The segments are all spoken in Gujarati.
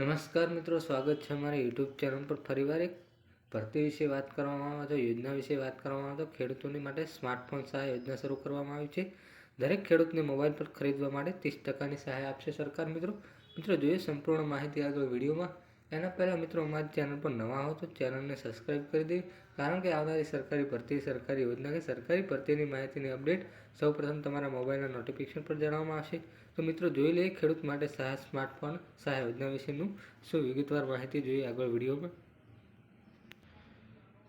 નમસ્કાર મિત્રો, સ્વાગત છે અમારી યુટ્યુબ ચેનલ પર ફરીવાર એક ભરતી વિશે વાત કરવામાં આવે તો, યોજના વિશે વાત કરવામાં આવે તો, ખેડૂતોની માટે સ્માર્ટફોન સહાય યોજના શરૂ કરવામાં આવી છે. દરેક ખેડૂતને મોબાઈલ પર ખરીદવા માટે ત્રીસ ટકાની સહાય આપશે સરકાર મિત્રો. મિત્રો, જોઈએ સંપૂર્ણ માહિતી આગળ વિડીયોમાં. એના પહેલાં મિત્રો અમારી ચેનલ પર નવા હો તો ચેનલને સબસ્ક્રાઈબ કરી દે, કારણ કે આવનારી સરકારી ભરતી, સરકારી યોજના કે સરકારી ભરતીની માહિતીની અપડેટ સૌપ્રથમ તમારા મોબાઈલના નોટિફિકેશન પર જણાવવામાં આવશે. તો મિત્રો જોઈ લઈએ ખેડૂત માટે સહાય સ્માર્ટફોન સહાય યોજના વિશેનું શું વિગતવાર માહિતી જોઈએ આગળ વિડીયોમાં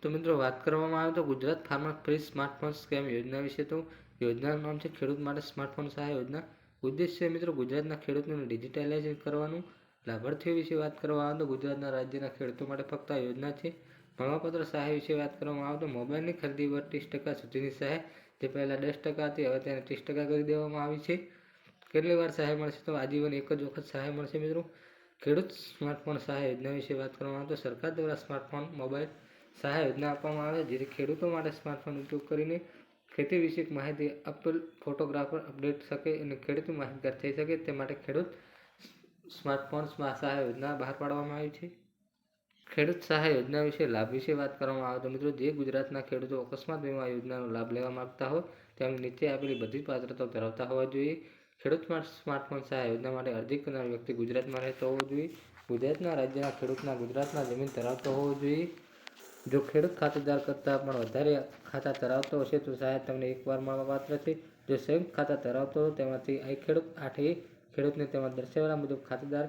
તો મિત્રો વાત કરવામાં આવે તો Gujarat farmer free smartphone scam યોજના વિશે તો યોજનાનું નામ છે ખેડૂત માટે સ્માર્ટફોન સહાય યોજના. ઉદ્દેશ્ય મિત્રો ગુજરાતના ખેડૂતોને ડિજિટાઇલાઇઝ કરવાનું લાભાર્થીઓ વિશે વાત કરવામાં આવે તો ગુજરાતના રાજ્યના ખેડૂતો માટે ફક્ત આ યોજના છે. પ્રમાણપત્ર સહાય વિશે વાત કરવામાં આવે તો મોબાઈલની ખરીદી પર ત્રીસ ટકા સુધીની સહાય જે પહેલાં દસ ટકા હતી, હવે તેને ત્રીસ ટકા કરી દેવામાં આવી છે. કેટલી વાર સહાય મળશે તો આજીવન એક જ વખત સહાય મળશે મિત્રો. ખેડૂત સ્માર્ટફોન સહાય યોજના વિશે વાત કરવામાં આવે તો સરકાર દ્વારા સ્માર્ટફોન, મોબાઈલ સહાય યોજના આપવામાં આવે, જેથી ખેડૂતો માટે સ્માર્ટફોન ઉપયોગ કરીને ખેતી વિશે માહિતી આપેલ ફોટોગ્રાફર અપડેટ શકે અને ખેડૂત માહિતગાર થઈ શકે. તે માટે ખેડૂત સ્માર્ટફોન સહાય યોજના બહાર પાડવામાં આવી છે? ખેડૂત સહાય યોજના વિશે લાભ વિશે વાત કરવામાં આવે તો મિત્રો, જે ગુજરાતના ખેડૂતો અકસ્માત વીમા યોજનાનો લાભ લેવા માગતા હોય તેમ નીચે આપેલી બધી પાત્રતાઓ ધરાવતા હોવા જોઈએ. ખેડૂત સ્માર્ટફોન સહાય યોજના માટે અરજી કરનાર વ્યક્તિ ગુજરાતમાં રહેતો હોવો જોઈએ. ગુજરાતના રાજ્યના ખેડૂતના ગુજરાતના જમીન ધરાવતો હોવો જોઈએ. જો ખેડૂત ખાતેદાર કરતાં પણ વધારે ખાતા ધરાવતો હશે, તો સહાય તમને એકવાર મળવાપાત્ર છે. જો સંયુક્ત ખાતા ધરાવતો તેમાંથી આ ખેડૂત આઠે ખેડૂતને તેમાં દર્શાવેલા મુજબ ખાતેદાર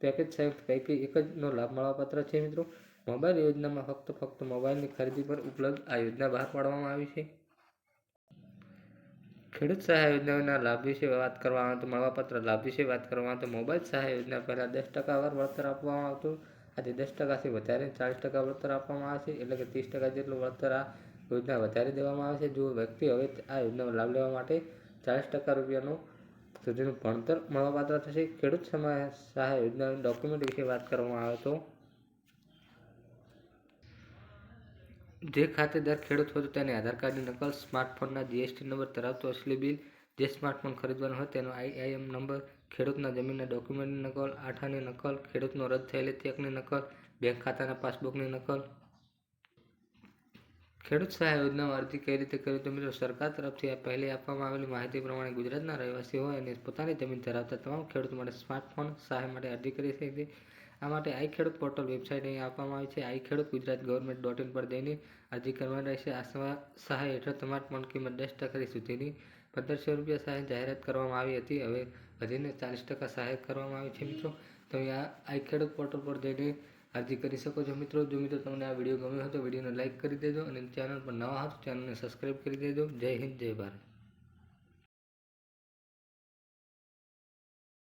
પેકેજ સંયુક્ત પૈકી એક જનો લાભ મળવાપાત્ર છે મિત્રો. મોબાઈલ યોજનામાં ફક્ત ફક્ત મોબાઈલની ખરીદી પર ઉપલબ્ધ આ યોજના બહાર પાડવામાં આવી છે. ખેડૂત સહાય યોજનાના લાભ વિશે વાત કરવામાં તો મળવાપાત્ર લાભ વિશે વાત કરવામાં આવે તો મોબાઈલ સહાય યોજના પહેલાં દસ ટકા વાર વળતર આપવામાં આવતું. આજે દસ ટકાથી વધારે ચાલીસ ટકા વળતર આપવામાં આવે છે, એટલે કે ત્રીસ ટકા જેટલું વળતર આ યોજના વધારી દેવામાં આવે છે. જો વ્યક્તિ હવે આ યોજનાનો લાભ લેવા માટે ચાલીસ ટકા રૂપિયાનું સુધીનું ભણતર મળવાપાત્ર થશે. ખેડૂત સમય સહાય યોજનાની ડોક્યુમેન્ટ વિશે વાત કરવામાં આવે તો? જે ખાતેદાર ખેડૂત હોય તો તેને આધાર કાર્ડની નકલ સ્માર્ટફોનના જીએસટી નંબર ધરાવતો અસલી બિલ, જે સ્માર્ટફોન ખરીદવાનો હોય તેનો આઈઆઈએમ નંબર ખેડૂતના જમીનના ડોક્યુમેન્ટની નકલ, આઠાની નકલ, ખેડૂતનો રદ થયેલી ચેકની નકલ બેંક ખાતાના પાસબુકની નકલ ખેડૂત સહાય યોજના અરજી કઈ રીતે કરી તો મિત્રો સરકાર તરફથી આ પહેલી આપવામાં આવેલી માહિતી પ્રમાણે ગુજરાતના રહેવાસી હોય અને પોતાની જમીન ધરાવતા તમામ ખેડૂતો માટે સ્માર્ટફોન સહાય માટે અરજી કરી શકે આ માટે આઈ ખેડૂત પોર્ટલ વેબસાઇટ અહીં આપવામાં આવી છે. આઈ ખેડૂત ગુજરાત ગવર્મેન્ટ ડોટ ઇન પર જઈને અરજી કરવાની રહેશે. આ સહાય હેઠળ સ્માર્ટફોન કિંમત દસ ટકા સુધીની પંદરસો રૂપિયા સહાય જાહેરાત કરવામાં આવી હતી. હવે વધીને ચાલીસ ટકા સહાય કરવામાં આવી છે મિત્રો. તમે આ આઈ ખેડૂત પોર્ટલ પર જઈને અરજી કરી શકો છો મિત્રો. જો મિત્રો તમને આ વીડિયો ગમ્યો હોય તો વિડીયોને લાઇક કરી દેજો અને ચેનલ પર નવા હતો ચેનલને સબસ્ક્રાઈબ કરી દેજો. જય હિન્દ, જય ભારત.